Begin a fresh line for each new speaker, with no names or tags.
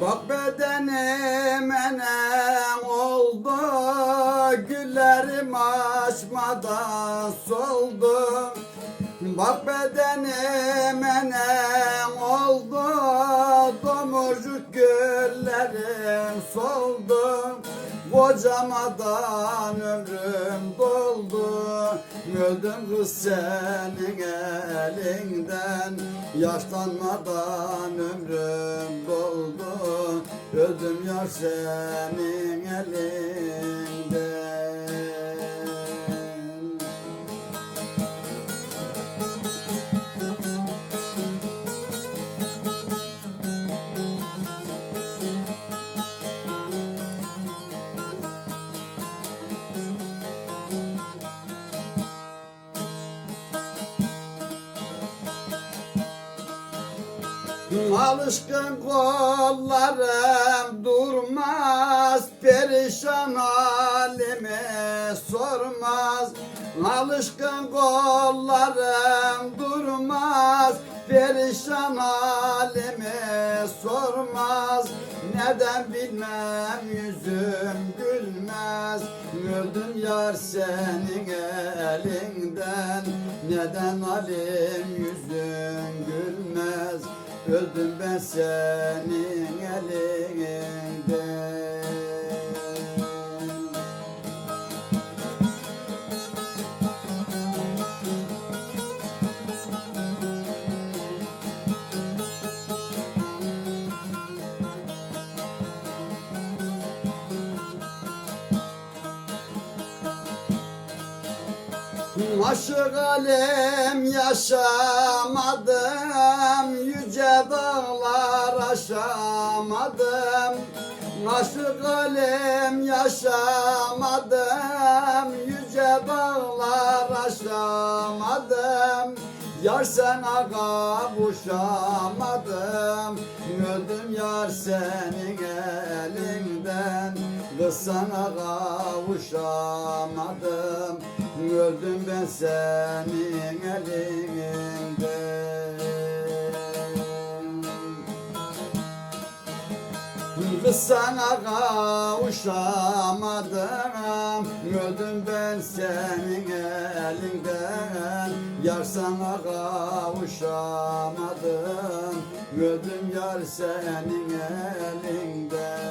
Bak bedenim enem oldu Güllerim açmadan soldu. Bak bedenim enem oldu Domurcuk güllerim soldu. Kocamadan ömrüm doldu Öldüm kız senin elinden Yaşlanmadan ömrüm doldu. Öldüm yar senin elinden Alışkın kollarım durmaz Perişan halimi sormaz. Alışkın kollarım durmaz Perişan halimi sormaz. Neden bilmem yüzüm gülmez. Öldüm yar senin elinden. Neden alim yüzün gülmez Öldüm ben senin elinden. Aşık alem yaşamadım dağlar aşamadım. Aşık alem yaşamadım. Yüce dağlar aşamadım. Yar sana kavuşamadım Öldüm yar senin elinden. Kız sana kavuşamadım Öldüm ben senin elinden sana kavuşamadım. Öldüm ben senin elinden. Yar sana kavuşamadım. Öldüm yar senin elinden